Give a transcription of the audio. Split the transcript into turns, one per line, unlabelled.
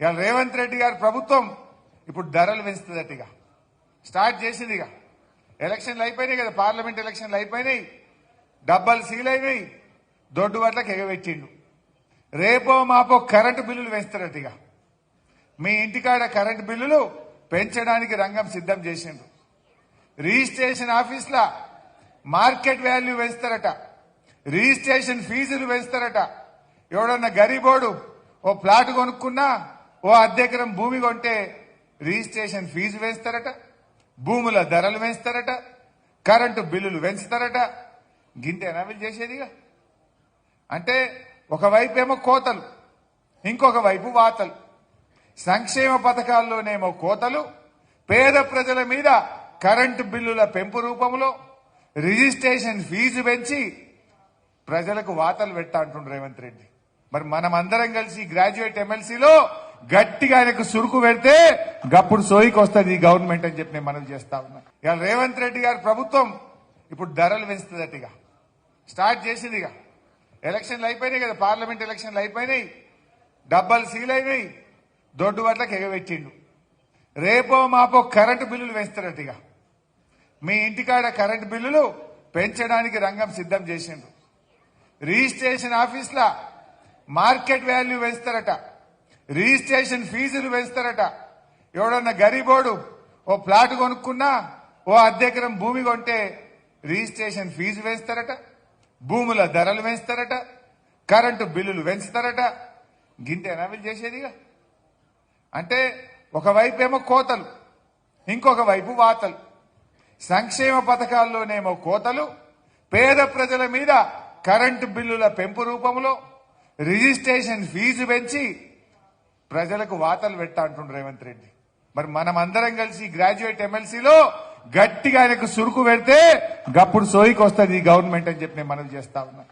ఇవాళ రేవంత్ రెడ్డి గారి ప్రభుత్వం ఇప్పుడు ధరలు పెంచుతుందట ఇక. స్టార్ట్ చేసింది ఇక. ఎలక్షన్లు అయిపోయినాయి కదా పార్లమెంట్ ఎలక్షన్లు అయిపోయినాయి. డబ్బాలు సీల్ అయినాయి. దొడ్డు బట్లకు ఎగబెట్టిండు. రేపో మాపో కరెంటు బిల్లులు పెంచుతారట ఇక. మీ ఇంటికాడ కరెంటు బిల్లులు పెంచడానికి రంగం సిద్ధం చేసిండ్రు. రిజిస్ట్రేషన్ ఆఫీస్లా మార్కెట్ వాల్యూ పెంచుతారట. రిజిస్ట్రేషన్ ఫీజులు పెంచుతారట. ఎవడన్నా గరీబోడు ఓ ప్లాట్ కొనుక్కున్నా ఓ అద్దెకరం భూమి కొంటే రిజిస్ట్రేషన్ ఫీజు వేస్తారట భూముల ధరలు వేస్తారట కరెంటు బిల్లులు పెంచుతారట గింతేనా వీళ్ళు చేసేదిగా అంటే ఒకవైపు ఏమో కోతలు ఇంకొక వైపు వాతలు. సంక్షేమ పథకాల్లోనేమో కోతలు పేద ప్రజల మీద కరెంటు బిల్లుల పెంపు రూపంలో రిజిస్ట్రేషన్ ఫీజు పెంచి ప్రజలకు వాతలు పెట్టా అంటుండ్రు రేవంత్ రెడ్డి. మరి మనం అందరం కలిసి గ్రాడ్యుయేట్ ఎమ్మెల్సీలో గట్టిగా ఆయనకు సురుకు పెడితే గప్పుడు సోయికి వస్తుంది ఈ గవర్నమెంట్ అని చెప్పి నేను మనవి చేస్తా ఉన్నా. ఇవాళ రేవంత్ రెడ్డి గారి ప్రభుత్వం ఇప్పుడు ధరలు పెంచుతుందట ఇక. స్టార్ట్ చేసింది ఇక. ఎలక్షన్లు అయిపోయినాయి కదా పార్లమెంట్ ఎలక్షన్లు అయిపోయినాయి. డబ్బాలు సీల్ అయినాయి. దొడ్డు బట్లకు ఎగబెట్టిండు. రేపో మాపో కరెంటు బిల్లులు పెంచుతారట ఇక. మీ ఇంటికాడ కరెంటు బిల్లులు పెంచడానికి రంగం సిద్ధం చేసిండ్రు రిజిస్ట్రేషన్ ఆఫీస్లా మార్కెట్ వాల్యూ పెంచుతారట రిజిస్ట్రేషన్ ఫీజులు పెంచుతారట ఎవడన్నా గరీబోడు ఓ ప్లాట్ కొనుక్కున్నా ఓ అద్దెకరం భూమి కొంటే రిజిస్ట్రేషన్ ఫీజు వేస్తారట భూముల ధరలు పెంచుతారట కరెంటు బిల్లులు పెంచుతారట గింతేనా వీళ్ళు చేసేదిగా. అంటే ఒకవైపు ఏమో కోతలు ఇంకొక వైపు వాతలు. సంక్షేమ పథకాల్లోనేమో కోతలు పేద ప్రజల మీద కరెంటు బిల్లుల పెంపు రూపంలో రిజిస్ట్రేషన్ ఫీజు పెంచి ప్రజలకు వాతలు పెట్టా అంటుండ్రు రేవంత్ రెడ్డి. మరి మనం అందరం కలిసి గ్రాడ్యుయేట్ ఎమ్మెల్సీలో గట్టిగా ఆయనకు సురుకు పెడితే గప్పుడు సోయికి వస్తుంది ఈ గవర్నమెంట్ అని చెప్పి నేను మనవి చేస్తా ఉన్నా.